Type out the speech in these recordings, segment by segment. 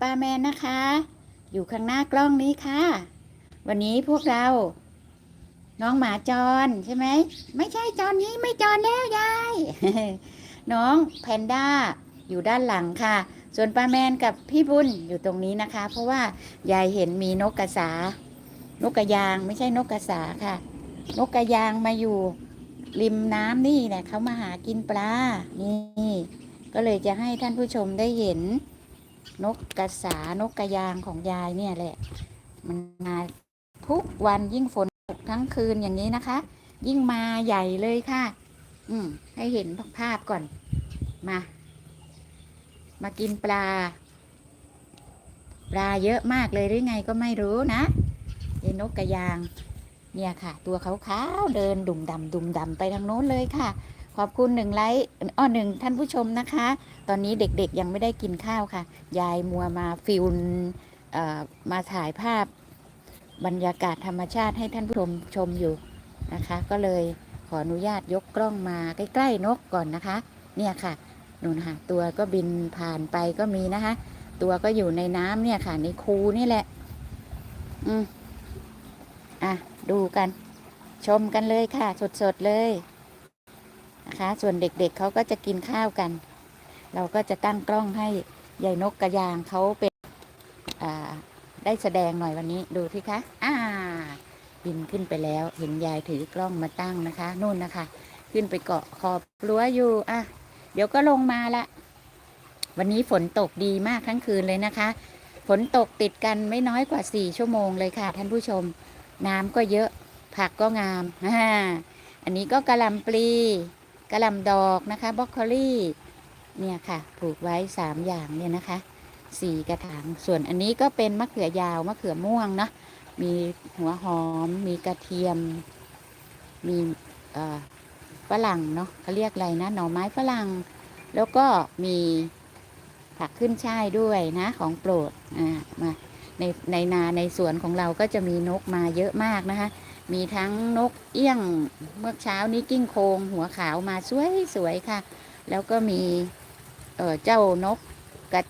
ป้าแมนนะคะ อยู่ข้างหน้ากล้องนี้ค่ะ วันนี้พวกเรา น้องหมาจรใช่ไหม ไม่ใช่จรนี้ไม่จรแล้วยาย น้องแพนด้าอยู่ด้านหลังค่ะ ส่วนป้าแมนกับพี่บุญอยู่ตรงนี้นะคะ เพราะว่ายายเห็นมีนกกระสา นกกระยางไม่ใช่นกกระสาค่ะ นกกระยางมาอยู่ริมน้ำนี่แหละเขามาหากินปลา นี่ ก็เลยจะให้ท่านผู้ชมได้เห็น นกกระสานกกระยางของยายเนี่ยแหละ มันมาทุกวันยิ่งฝนตกทั้งคืนอย่างนี้นะคะ ยิ่งมาใหญ่เลยค่ะ อืม ให้เห็นภาพก่อน มา มากินปลา ปลาเยอะมากเลยหรือไงก็ไม่รู้นะไอ้นกกระยาง เนี่ยค่ะ ตัวขาวๆเดินดุ่มดำดุ่มดำไปทางโน้นเลยค่ะ ขอบคุณหนึ่งไลค์อ้อหนึ่งท่านผู้ชมนะคะ ตอนนี้เด็กๆยังไม่ได้กินข้าวค่ะ ยายมัวมาฟิลเอ่อมาถ่ายภาพบรรยากาศธรรมชาติให้ท่านผู้ชมชมอยู่นะคะ ก็เลยขออนุญาตยกกล้องมาใกล้ๆนกก่อนนะคะ เนี่ยค่ะนูนค่ะตัวก็บินผ่านไปก็มีนะคะ ตัวก็อยู่ในน้ำเนี่ยค่ะ ในคูนี่แหละ อืมอะ ดูกัน ชมกันเลยค่ะ สดๆเลย นะคะ ส่วนเด็กๆเเขาก็จะกินข้าวกัน เราก็จะตั้งกล้องให้ยายนกกระยางเขาเป็นได้แสดงหน่อยวันนี้ดูที่คะอ่าบินขึ้นไปแล้ว เห็นยายถือกล้องมาตั้งนะคะนู่นนะคะ ขึ้นไปเกาะขอบรั้วอยู่อะเดี๋ยวก็ลงมาละวันนี้ฝนตกดีมากทั้งคืนเลยนะคะ ฝนตกติดกันไม่น้อยกว่าสี่ชั่วโมงเลยค่ะ ท่านผู้ชม น้ำก็เยอะ ผักก็งามอ่าอันนี้ก็กระลำปลี กระหลำดอกนะคะบรอกโคลี่เนี่ยค่ะปลูกไว้สามอย่างเนี่ยนะคะสี่กระถางส่วนอันนี้ก็เป็นมะเขือยาวมะเขือม่วงเนาะมีหัวหอม มีกระเทียม มีฝรั่งเนาะเขาเรียกอะไรนะหน่อไม้ฝรั่ง แล้วก็มีผักขึ้นช่ายด้วยนะของโปรดอ่ามาในในนาในสวนของเราก็จะมีนกมาเยอะมากนะคะ มีทั้งนกเอี้ยงเมื่อเช้านี้กิ้งโคง หัวขาวมาสวยสวยๆค่ะ แล้วก็มีเเจ้านกกระ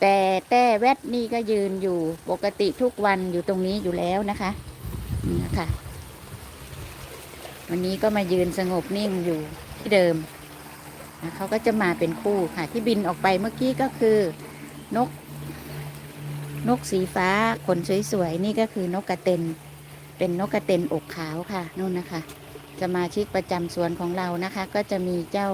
แต่แต่แวดนี่ก็ยืนอยู่ปกติทุกวันอยู่ตรงนี้อยู่แล้วนะคะนี่นะคะวันนี้ก็มายืนสงบนิ่งอยู่ที่เดิมนะเขาก็จะมาเป็นคู่ค่ะ ที่บินออกไปเมื่อกี้ก็คือนก นกสีฟ้าขนสวยๆนี่ก็คือนกกระเต็น เป็นนกกระเต็นอกขาวค่ะนู่นนะคะ สมาชิกประจำสวนของเรานะคะ ก็จะมีเจ้า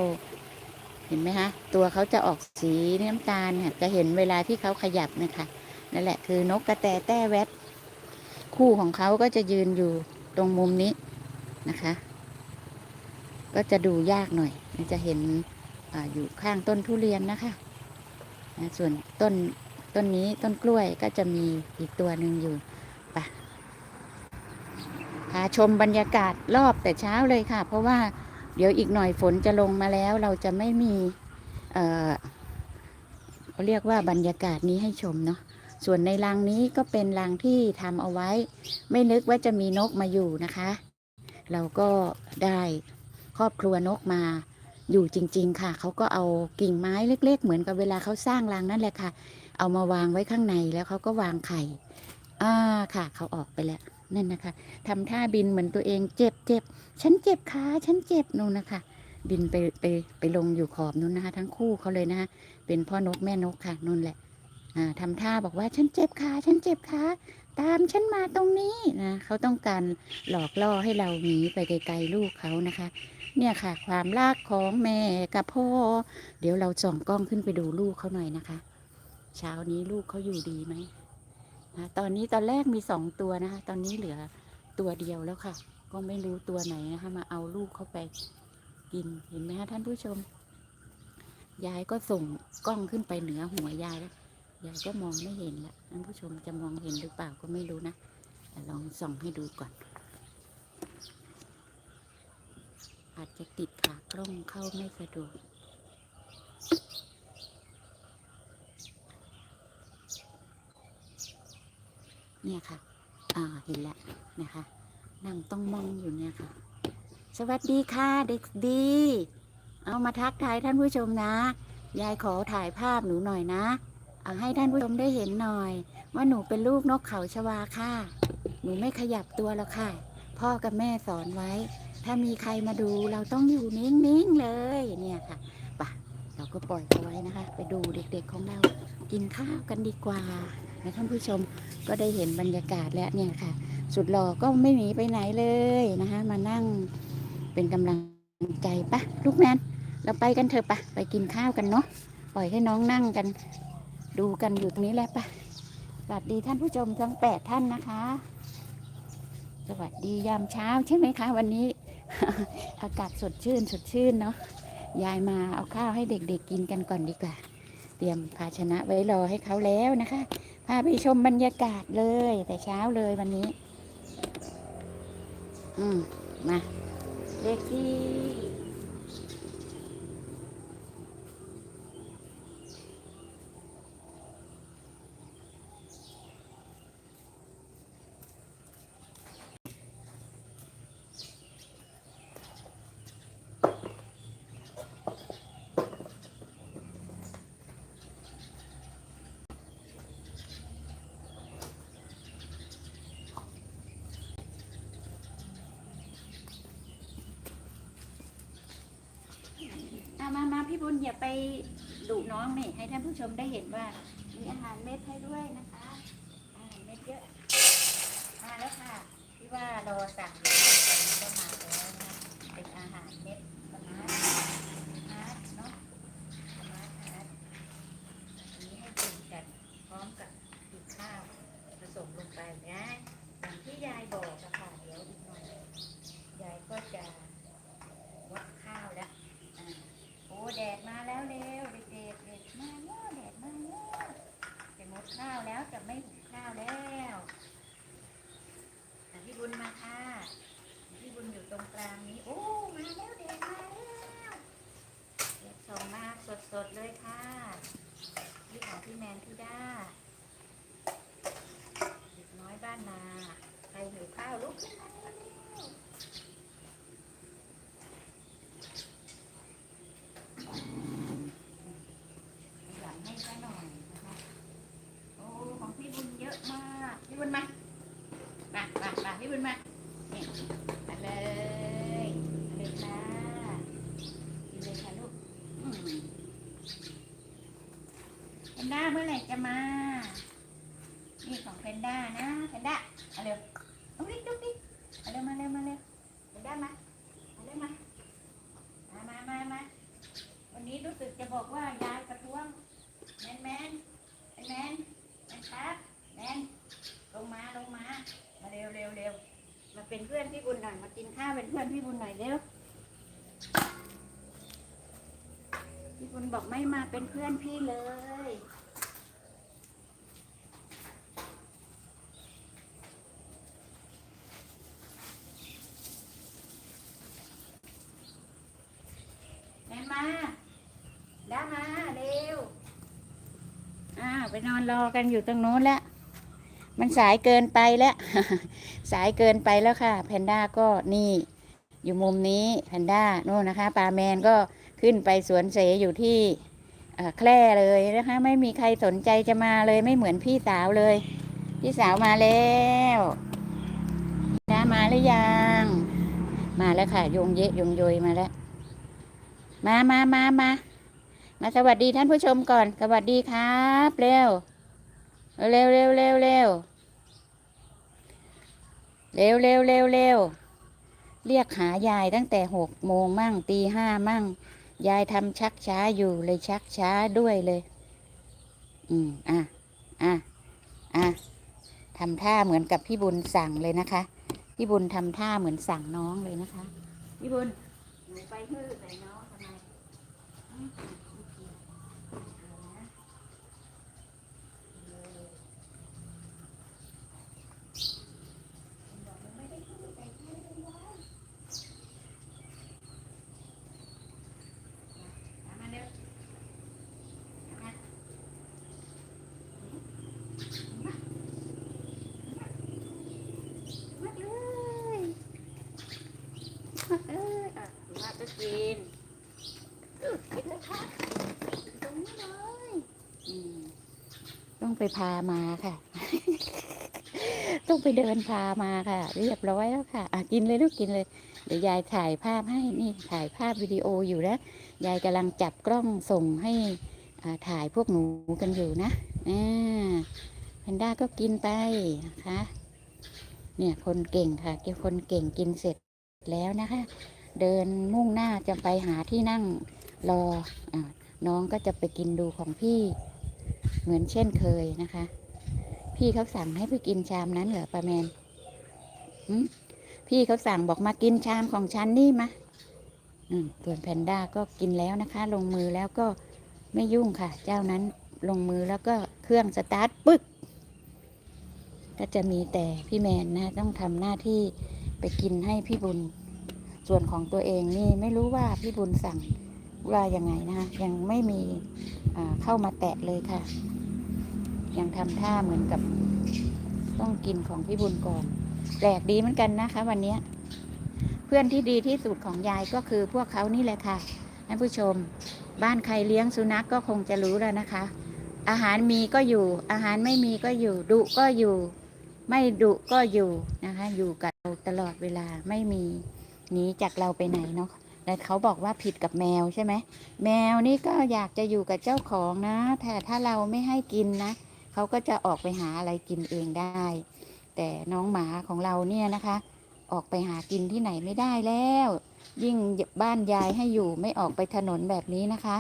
เห็นไหมคะตัวเขาจะออกสีน้ำตาลค่ะจะเห็นเวลาที่เขาขยับนะคะนั่นแหละคือนกกระแตแต้แวดคู่ของเขาก็จะยืนอยู่ตรงมุมนี้นะคะ ก็จะดูยากหน่อย จะเห็นออยู่ข้างต้นทุเรียนนะคะ ส่วนต้นต้นนี้ต้นกล้วยก็จะมีอีกตัวหนึ่งอยู่ไปาชมบรรยากาศรอบแต่เช้าเลยค่ะ เพราะว่าเดี๋ยวอีกหน่อยฝนจะลงมาแล้ว เราจะไม่มีเอ่อเขาเรียกว่าบรรยากาศนี้ให้ชมเนาะส่วนในรังนี้ก็เป็นรังที่ทำเอาไว้ ไม่นึกว่าจะมีนกมาอยู่นะคะ เราก็ได้ครอบครัวนกมาอยู่จริง ๆ ค่ะ เขาก็เอากิ่งไม้เล็ก ๆ เหมือนกับเวลาเขาสร้างรังนั่นแหละค่ะ เอามาวางไว้ข้างในแล้วเขาก็วางไข่ อ่าค่ะ เขาออกไปแล้ว นั่นนะคะทำท่าบินเหมือนตัวเองเจ็บเจ็บฉันเจ็บขาฉันเจ็บนู่นนะคะ บินไปไปไปลงอยู่ขอบนู่นนะคะ ทั้งคู่เขาเลยนะคะเป็นพ่อนกแม่นกค่ะนู่นแหละอ่าทำท่าบอกว่าฉันเจ็บขาฉันเจ็บขาตามฉันมาตรงนี้นะเขาต้องการหลอกล่อให้เราหนีไปไกลๆลูกเขานะคะ เนี่ยค่ะ ความรักของแม่กับพ่อ เดี๋ยวเราส่องกล้องขึ้นไปดูลูกเขาหน่อยนะคะ เช้านี้ลูกเขาอยู่ดีไหม นะตอนนี้ตอนแรกมีสองตัวนะคะ ตอนนี้เหลือตัวเดียวแล้วค่ะ ก็ไม่รู้ตัวไหนนะคะ มาเอาลูกเข้าไปกินเห็นไหมคะท่านผู้ชม ยายก็ส่งกล้องขึ้นไปเหนือหัวยายแล้วยายก็มองไม่เห็นละท่านผู้ชมจะมองเห็นหรือเปล่าก็ไม่รู้นะลองส่องให้ดูก่อน อาจจะติดขากล้องเข้าไม่สะดวก เนี่ยค่ะ อ่า เห็นแล้วนะคะนั่งต้องมองอยู่เนี่ยค่ะ สวัสดีค่ะเด็กดี เอามาทักทายท่านผู้ชมนะ ยายขอถ่ายภาพหนูหน่อยนะ เอาให้ท่านผู้ชมได้เห็นหน่อย ว่าหนูเป็นลูกนกเขาชวาค่ะ หนูไม่ขยับตัวแล้วค่ะ พ่อกับแม่สอนไว้ ถ้ามีใครมาดูเราต้องอยู่นิ่งๆเลยเนี่ยค่ะปะเราก็ปล่อยเขาไว้นะคะ ไปดูเด็กๆของเรา กินข้าวกันดีกว่า นะท่านผู้ชมก็ได้เห็นบรรยากาศแล้วเนี่ยค่ะ สุดหล่อก็ไม่หนีไปไหนเลยนะคะ มานั่งเป็นกำลังใจปะลูกแมนเราไปกันเถอะปะไปกินข้าวกันเนาะปล่อยให้น้องนั่งกัน ดูกันอยู่ตรงนี้แหละปะสวัสดีท่านผู้ชมทั้งแปดท่านนะคะ สวัสดียามเช้าใช่ไหมคะ วันนี้ อากาศสดชื่นสดชื่นเนาะยายมาเอาข้าวให้เด็กๆกินกันก่อนดีกว่า เตรียมภาชนะไว้รอให้เขาแล้วนะคะ พาไปชมบรรยากาศเลย แต่เช้าเลยวันนี้ อืม มาเด็กที่ามามาพี่บุญอย่าไปดุน้องนี่ให้ท่านผู้ชมได้เห็นว่า มีอาหารเม็ดให้ด้วยนะคะอาหารเม็ดเยอะมาแล้วค่ะที่ว่ารอสั่งอยู่ตอนนี้ก็มาแล้วนะเป็นอาหารเม็ดสมาร์ทสมาร์ทเนาะสมาร์ทฮาร์ดอันนี้ให้กินกันพร้อมกับกินข้าวผสมลงไปนะอย่างที่ยายบอกอะค่ะเดี๋ยวอีกหน่อยยายก็จะวัดข้าวแล้วอ่าโอ้แดดมาแล้วเร็วเด็กๆเด็กมาแล้วแดดมาแล้วจะหมด ข้าวแล้วจะไม่หุงข้าวแล้วพี่บุญมาค่ะ พี่บุญอยู่ตรงกลางนี้ โอ้ มาแล้วเด็กมาแล้วเด็กส่งมาสดๆเลยค่ะนี่ของพี่แมนพี่ด้าเด็กน้อยบ้านนา ใครหิวข้าวลุกขึ้นมาเร็วๆหลังให้ซะหน่อยนะคะโอ้ของพี่บุญเยอะมากพี่บุญมามามามาพี่บุญมานี่มาเลยมาเลยค่ะกินเลยค่ะลูกอืมเพ นด้าเมื่อไหร่จะมา นี่ของเพนด้านะเพนด้าเอาเร็วเอาดิดุ๊กดิเอาเร็วมาเร็วมาเร็วเพนด้ามาเอาเร็วมามามามามาวันนี้รู้สึกจะบอกว่ายายประท้วงแมนแมนแมนแมนแมนครับแมนลงมาลงมามาเร็วเร็วเร็วมาเป็นเพื่อนพี่บุญหน่อยมากินข้าวเป็นเพื่อนพี่บุญหน่อยเร็ว พี่บุญบอกไม่มาเป็นเพื่อนพี่เลยแม่มาด้ามาเร็ว อ้าวไปนอนรอกันอยู่ตรงโน้นแล้ว มันสายเกินไปแล้ว สายเกินไปแล้วค่ะ แพนด้าก็นี่ อยู่มุมนี้แพนด้าโน่นนะคะปลาแมนก็ ขึ้นไปสวนเสอยู่ที่แคร่เลยนะคะ ไม่มีใครสนใจจะมาเลยไม่เหมือนพี่สาวเลย พี่สาวมาแล้วนะมาหรือยัง มาแล้วค่ะโยงเยะโยงโยยมาแล้ว มามามามามาสวัสดีท่านผู้ชมก่อน สวัสดีครับเร็วเร็วเร็วเร็วเร็วเร็วเร็วเร็วเร็วเรียกหายายตั้งแต่หกโมงมั่งตีห้ามั่ง ยายทำชักช้าอยู่เลยชักช้าด้วยเลย อืม อะ อะ อะทำท่าเหมือนกับพี่บุญสั่งเลยนะคะ พี่บุญทำท่าเหมือนสั่งน้องเลยนะคะ พี่บุญหนูไปฮื้อใส่น้องทำไมอืมเอานะบอกมันไม่ได้ฮื้อใส่ใครเลยวะมามาเร็วมามามามาเลยมาเอ้ยอะมาก็กิน ไป พามาค่ะ ต้องไปเดินพามาค่ะ เรียบร้อยแล้วค่ะอะกินเลยลูกกินเลย เดี๋ยวยายถ่ายภาพให้นี่ถ่ายภาพวิดีโออยู่นะยายกำลังจับกล้องส่งให้ถ่ายพวกหนูกันอยู่นะอ่าแพนด้าก็กินไปนะคะเนี่ยคนเก่งค่ะเกี่ยวคนเก่งกินเสร็จแล้วนะคะ เดินมุ่งหน้าจะไปหาที่นั่งรออาน้องก็จะไปกินดูของพี่ เหมือนเช่นเคยนะคะ พี่เขาสั่งให้ไปกินชามนั้นเหรอป้าแมนพี่เขาสั่งบอกมากินชามของฉันนี่มาส่วนแพนด้าก็กินแล้วนะคะ ลงมือแล้วก็ไม่ยุ่งค่ะ เจ้านั้นลงมือแล้วก็เครื่องสตาร์ทปึ๊กก็จะมีแต่พี่แมนนะต้องทำหน้าที่ไปกินให้พี่บุญ ส่วนของตัวเองนี่ไม่รู้ว่าพี่บุญสั่งว่ายังไงนะคะยังไม่มีเข้ามาแตะเลยค่ะ ยังทำท่าเหมือนกับต้องกินของพี่บุญก่อนแปลกดีเหมือนกันนะคะ วันนี้เพื่อนที่ดีที่สุดของยายก็คือพวกเขานี่แหละค่ะท่านผู้ชม บ้านใครเลี้ยงสุนัขกก็คงจะรู้แล้วนะคะ อาหารมีก็อยู่ อาหารไม่มีก็อยู่ ดุก็อยู่ ไม่ดุก็อยู่นะคะ อยู่กับเราตลอดเวลาไม่มีหนีจากเราไปไหนเนาะแต่เขาบอกว่าผิดกับแมวใช่ไหมแมวนี่ก็อยากจะอยู่กับเจ้าของนะแต่ถ้าเราไม่ให้กินนะ เขาก็จะออกไปหาอะไรกินเองได้ แต่น้องหมาของเราเนี่ยนะคะ ออกไปหากินที่ไหนไม่ได้แล้ว ยิ่งบ้านยายให้อยู่ไม่ออกไปถนนแบบนี้นะคะ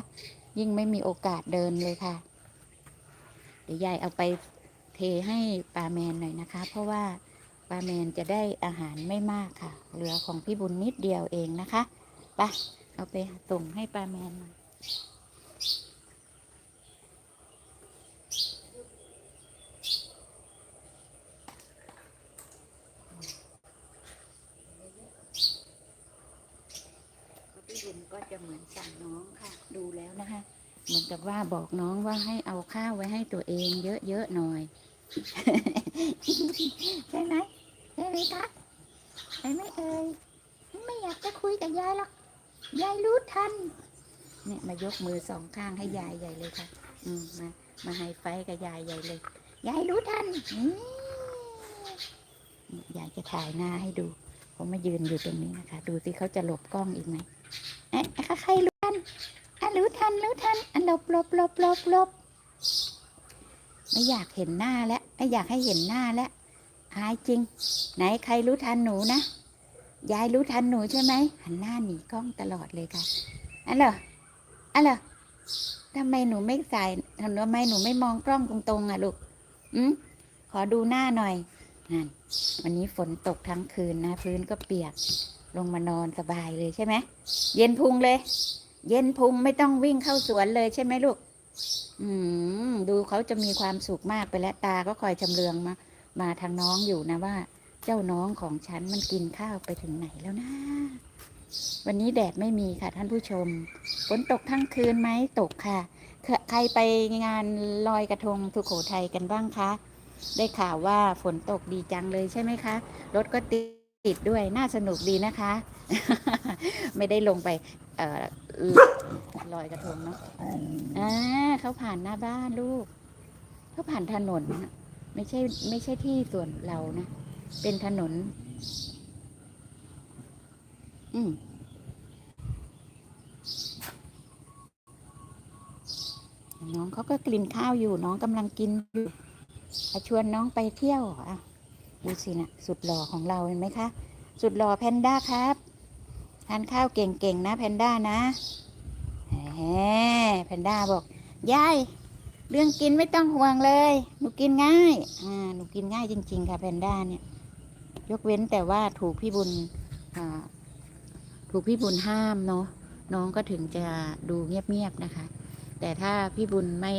ยิ่งไม่มีโอกาสเดินเลยค่ะ เดี๋ยวยายเอาไปเทให้ปลาแมนหน่อยนะคะ เพราะว่าปลาแมนจะได้อาหารไม่มากค่ะ เหลือของพี่บุญนิดเดียวเองนะคะไปเอาไปส่งให้ปลาแมนหน่อยพี่บุญก็จะเหมือนสั่งน้องค่ะ ดูแล้ว นะคะ เหมือนกับว่าบอกน้องว่าให้เอาข้าวไว้ให้ตัวเองเยอะๆหน่อย ใช่ไหมใช่ไหมคะใช่ไหมเอ่ยไม่อยากจะคุยกับยายหรอกยายรู้ทันเนี่ยมายกมือสองข้างให้ยายใหญ่เลยค่ะ อืมมามาไฮไฟกับยายใหญ่เลยยายรู้ทันยายจะถ่ายหน้าให้ดู ผมมายืนอยู่ตรงนี้นะคะ ดูสิเขาจะหลบกล้องอีกไหมเอ๊ะใครรู้รู้ นรู้ทันอะหลบลบลบลบลบไม่อยากเห็นหน้าแล้วไม่อยากให้เห็นหน้าแล้วอายจริง ไหนใครรู้ทันหนูนะยายรู้ทันหนูใช่ไหมหันหน้าหนีกล้องตลอดเลยค่ะอันเหรออันเหรอทำไมหนูไม่ใส่ทำไมหนูไม่มองกล้องตรงๆอะลูกอืมขอดูหน้าหน่อยนั่นวันนี้ฝนตกทั้งคืนนะ พื้นก็เปียกลงมานอนสบายเลยใช่ไหมเย็นพุงเลย เย็นพุงไม่ต้องวิ่งเข้าสวนเลยใช่ไหมลูก อืมดูเขาจะมีความสุขมากไปแล้วตาก็คอยชำเลืองมา มาทางน้องอยู่นะว่า เจ้าน้องของฉันมันกินข้าวไปถึงไหนแล้วนะ วันนี้แดดไม่มีค่ะท่านผู้ชม ฝนตกทั้งคืนไหมตกค่ะ ใครไปงานลอยกระทงสุโขทัยกันบ้างคะ ได้ข่าวว่าฝนตกดีจังเลยใช่ไหมคะ รถก็ติดติดด้วยน่าสนุกดีนะคะ ไม่ได้ลงไป เอ่อลอยกระทงเนาะอ่าเขาผ่านหน้าบ้านลูก เขาผ่านถนนนะไม่ใช่ไม่ใช่ที่ส่วนเรานะ เป็นถนน อืมน้องเขาก็กินข้าวอยู่ น้องกำลังกินอยู่อะชวนน้องไปเที่ยวอะดูสินะสุดหล่อของเราเห็นไหมคะ สุดหล่อแพนด้าครับ ทานข้าวเก่งๆนะแพนด้านะแหมแพนด้าบอกยายเรื่องกินไม่ต้องห่วงเลย หนูกินง่ายอ่าหนูกินง่ายจริง ๆ ค่ะแพนด้าเนี่ย ยกเว้นแต่ว่าถูกพี่บุญอ่าถูกพี่บุญห้ามเนาะน้องก็ถึงจะดูเงียบๆนะคะ แต่ถ้าพี่บุญไม่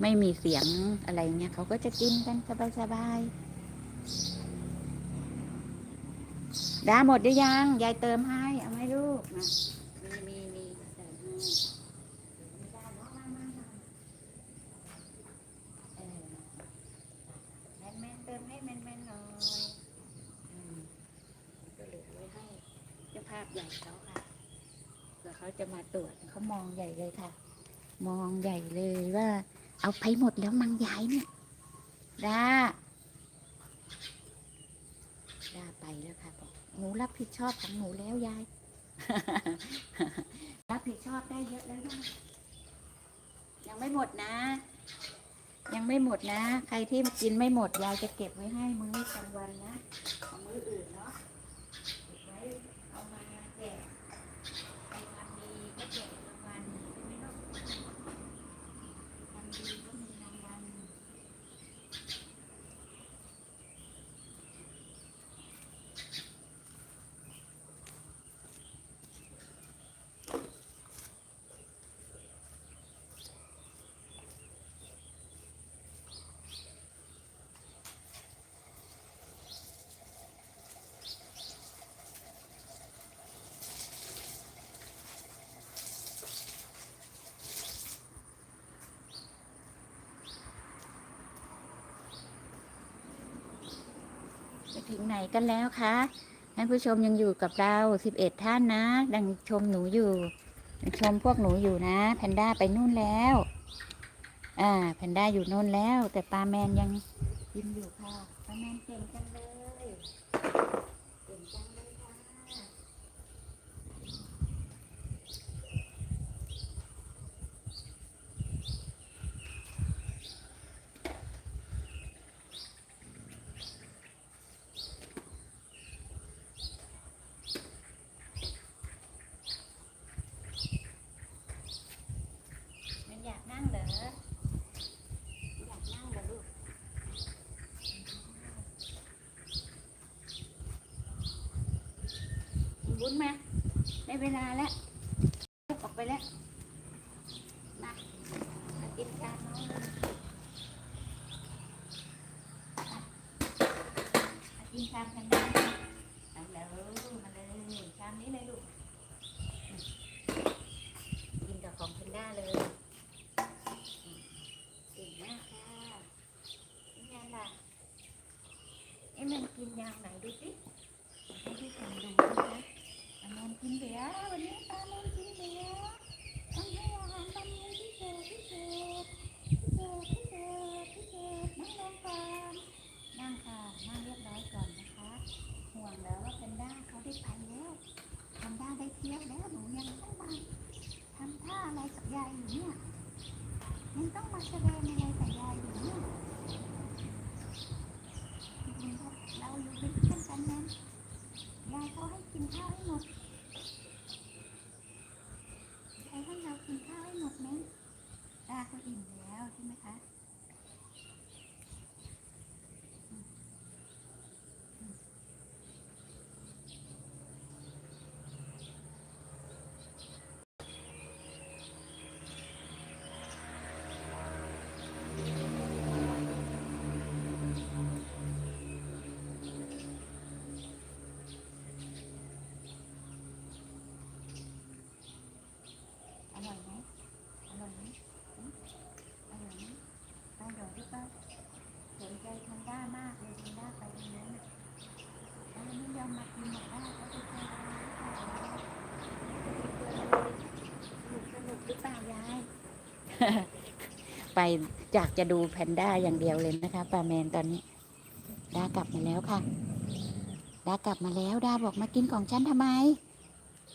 ไม่มีเสียงอะไรเงี้ยเขาก็จะกินกันสบายๆ ดาหมดหรือยัง ยายเติมให้ เอาไหมลูกมามีมีมีเติมให้ไม่นอะมามามาเออแมนแมนเติมให้แมนแมนหน่อยอืมก็เหลือไว้ให้เจ้าภาพใหญ่เขาค่ะเผื่อเขาจะมาตรวจเขามองใหญ่เลยค่ะ มองใหญ่เลยว่า เอาไปหมดแล้วมังยายเนี่ยดาดาไป แล้วค่ะบอกหนูรับผิดชอบของหนูแล้วยาย รับผิดชอบได้เยอะแล้วนะยังไม่หมดนะ ยังไม่หมดนะ ใครที่กินไม่หมดยายจะเก็บไว้ให้มื้อกลางวันนะเอามื้ออื่นเนาะเก็บไว้เอามาแจกใครทำดีก็แจกรางวัลใช่ไหมลูกทำดีก็มีรางวัล ไปถึงไหนกันแล้วคะท่านผู้ชมยังอยู่กับเราสิบเอ็ดท่านนะ ดังชมหนูอยู่ยังชมพวกหนูอยู่นะ แพนด้าไปนู่นแล้ว อ่า แพนด้าอยู่นู่นแล้ว แต่ปลาแมนยังกินอยู่ค่ะปลาแมนเก่งจังเลยเก่งจังเลยค่ะมันอยากนั่งเหรออยากนั่งเหรอลูก บุญมาได้เวลาแล้วออกไปแล้ว มามากินจานน้องเลยมากินชามกันได้เอาแล้วมาเลยชามนี้เลยลูกกินกับของเพนด้าเลยเก่งมากค่ะนี่ไงล่ะเอ้มันกินอย่างไหนดูสิให้พี่ทำดูนะคะ ปลาแมนกินเบียร์วันนี้ปลาแมนกินเบียร์ต้องให้อาหารปลาแมนพิเศษพิเศษพิเศษพิเศษพิเศษนั่งลงก่อนนั่งค่ะนั่งเรียบร้อยก่อนนะคะ ห่วงแล้วว่าแพนด้าเขาได้ไปแล้วแพนด้าได้เที่ยวแล้วหนูยังต้องมาทำท่าอะไรกับยายอยู่เนี่ยยังต้องมาแสดงอะไรกับยายอยู่เนี่ยเราอยู่เป็นเพื่อนกันนั้น ยายเขาให้กินข้าวให้หมดยายให้เรากินข้าวให้หมดไหมตาก็อิ่มแล้วใช่ไหมคะอืมอืมอร่อยไหมอร่อยไหมอืมอร่อยไหมอร่อยหรือเปล่าสนใจแพนด้ามากเลยแพนด้าไปตรงนั้นน่ะตาไม่ยอมมากินหรอกว่าเขาจะเป็นอะไรหรือเปล่าสนุกสนุก หรือเปล่ายาย ไปอยากจะดูแพนด้าอย่างเดียวเลยนะคะปลาแมนตอนนี้ด้ากลับมาแล้วค่ะด้ากลับมาแล้วด้าบอกมากินของฉันทำไม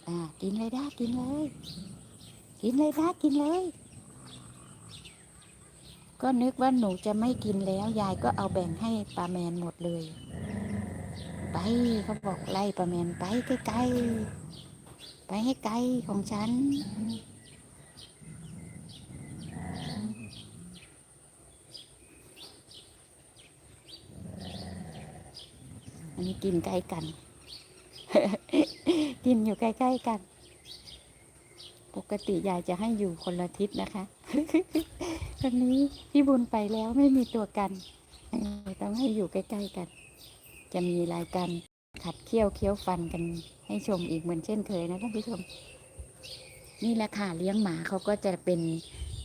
อ่า กินเลยด้ากินเลย กินเลยด้ากินเลย ก็นึกว่าหนูจะไม่กินแล้ว ยายก็เอาแบ่งให้ปลาแมนหมดเลย ไปเขาบอกไล่ปลาแมนไปไกลๆไปให้ไกลของฉัน อันนี้กินใกล้กัน กินอยู่ใกล้ๆกัน ปกติยายจะให้อยู่คนละทิศนะคะตอนนี้พี่บุญไปแล้วไม่มีตัวกันต้องให้อยู่ใกล้ๆกัน จะมีรายการขัดเคี้ยวเคี้ยวฟันกันให้ชมอีกเหมือนเช่นเคยนะท่านผู้ชม นี่แหละค่ะเลี้ยงหมาเขาก็จะเป็น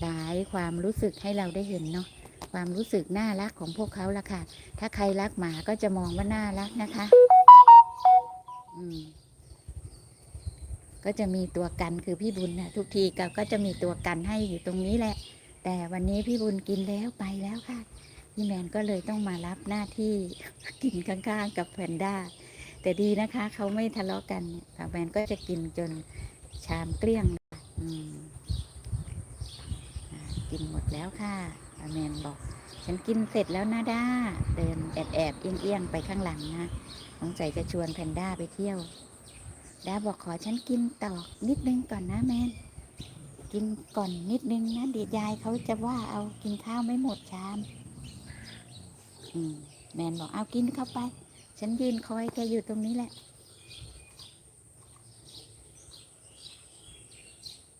หลายความรู้สึกให้เราได้เห็นเนาะ ความรู้สึกน่ารักของพวกเขาละค่ะ ถ้าใครรักหมาก็จะมองว่าน่ารักนะคะ อืมก็จะมีตัวกันคือพี่บุญนะทุกทีก็ก็จะมีตัวกันให้อยู่ตรงนี้แหละ แต่วันนี้พี่บุญกินแล้วไปแล้วค่ะ พี่แมนก็เลยต้องมารับหน้าที่กินข้างๆกับแพนด้าแต่ดีนะคะ เขาไม่ทะเลาะกันเนี่ยค่ะแมนก็จะกินจนชามเกลี้ยงอืมกินหมดแล้วค่ะ แมนบอก ฉันกินเสร็จแล้วนะด้า เดินแอบแอบๆเอียงไปข้างหลังนะสงสัยจะชวนแพนด้าไปเที่ยวด้าบอกขอฉันกินต่อนิดนึงก่อนนะแมน กินก่อนนิดนึงนะเดี๋ยวยายเขาจะว่าเอากินข้าวไม่หมดชาม อืมแมนบอกเอากินเข้าไป ฉันยืนคอยแกอยู่ตรงนี้แหละ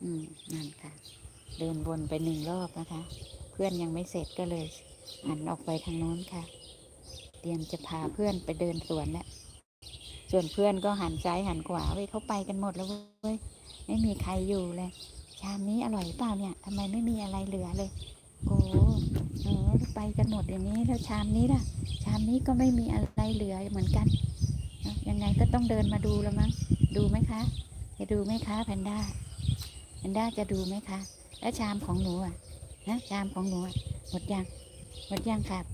อืมนั่นค่ะ เดินวนไปหนึ่งรอบนะคะ พื่อนยังไม่เสร็จก็เลยหันออกไปทางโน้นค่ะ เตรียมจะพาเพื่อนไปเดินสวนแล้วส่วนเพื่อนก็หันซ้ายหันขวาเว้ยเขาไปกันหมดแล้วเว้ยไม่มีใครอยู่เลย ชามนี้อร่อยเปล่าเนี่ยทำไมไม่มีอะไรเหลือเลย โอ้เออไปกันหมดอย่างนี้แล้วชามนี้ล่ะ ชามนี้ก็ไม่มีอะไรเหลือเหมือนกันยังไงก็ต้องเดินมาดูแล้วมั้งดูไหมคะ จะดูไหมคะแพนด้าแพนด้าจะดูไหมคะ แล้วชามของหนูอะ นะจามของหนูหมดยังหมดยังครับ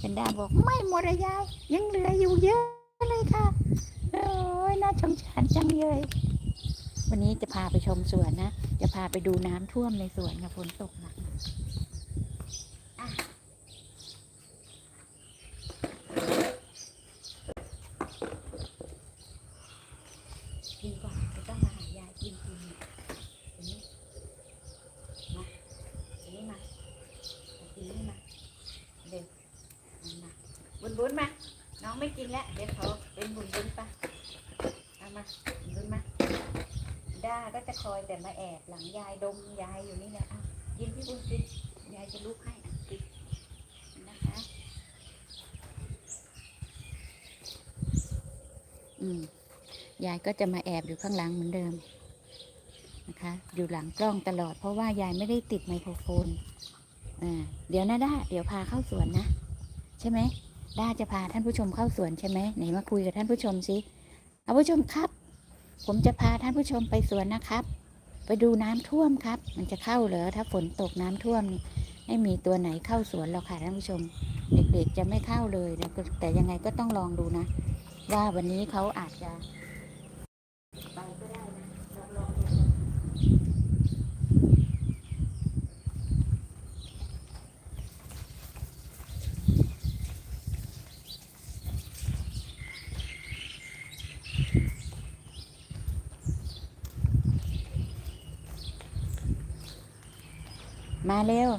เป็นดาบอกไม่หมดอะยายยังเหลืออยู่เยอะเลยค่ะ โอ้ยน่าชมชานจังเลย วันนี้จะพาไปชมสวนนะ จะพาไปดูน้ำท่วมในสวนกับฝนตกหนักอะกินก่อนไม่ต้องมาหายายกินกินอันนี้มาอันนี้มาเอากินนี่มาเดี๋ยวเอามา บุญบุญมา น้องไม่กินแล้ว เดี๋ยวเขาเป็นบุญบุญปะเอามาบุญบุญมาด้าก็จะคอยแต่มาแอบหลังยายดมยายอยู่นี่แหละอะกินพี่บุญกินยายจะลุกให้อะกินนะคะ อืมยายก็จะมาแอบอยู่ข้างหลังเหมือนเดิมนะคะ อยู่หลังกล้องตลอด เพราะว่ายายไม่ได้ติดไมโครโฟนอ่าเดี๋ยวนะด้าเดี๋ยวพาเข้าสวนนะ ใช่ไหม ด้าจะพาท่านผู้ชมเข้าสวนใช่ไหมไหนมาคุยกับท่านผู้ชมสิท่านผู้ชมครับ ผมจะพาท่านผู้ชมไปสวนนะครับ ไปดูน้ำท่วมครับ มันจะเข้าเหรอถ้าฝนตกน้ำท่วมนี่ไม่มีตัวไหนเข้าสวนหรอกค่ะท่านผู้ชม เด็กๆจะไม่เข้าเลยแต่ยังไงก็ต้องลองดูนะ ว่าวันนี้เขาอาจจะไปก็ได้นะลองลองดูมา เร็ว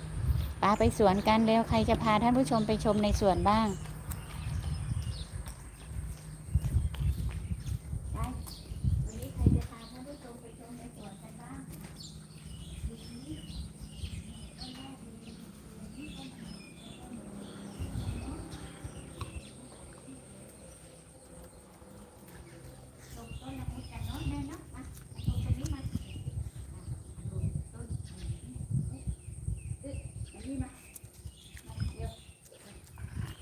ปาไปสวนกันเร็วใครจะพาท่านผู้ชมไปชมในสวนบ้าง ได้วันนี้ใครจะพาท่านผู้ชมไปชมในสวนกันบ้าง ตรงต้นละมุดกันเนาะแม่เนาะมาตรงตรงนี้มาอะดูต้นเอ้ยอันนี้มามาเดี๋ยว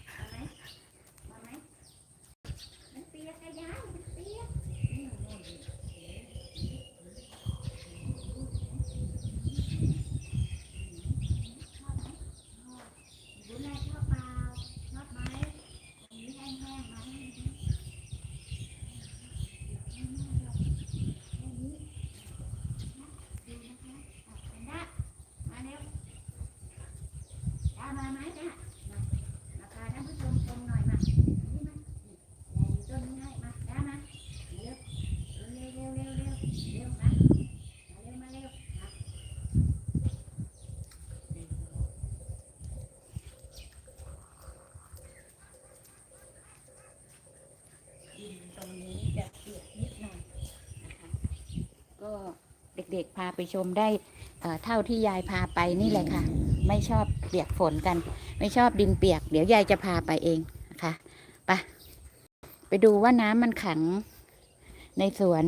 มาไหมมาไหมมันเปียกกันยายมันเปียกอืมโน่นชอบไหมชอบดูแลชอบเปล่าชอบไหมอันนี้แห้งๆไหม มาเร็วตามมาไหมจ้ะมามาพาท่านผู้ชมชมหน่อยมา นี่มานี่ยายอยู่ต้นนี้ให้มาตามมา เร็ว เร็วเร็วเร็วเร็วเร็วมามาเร็วมาเร็วมาดินตรงนี้จะเปียกนิดหน่อยนะคะ ก็เด็กๆพาไปชมได้เอ่อเท่าที่ยายพาไปนี่แหละค่ะ ไม่ชอบเปียกฝนกัน ไม่ชอบดินเปียก เดี๋ยวยายจะพาไปเองนะคะไปไปดูว่าน้ำมันขังในสวน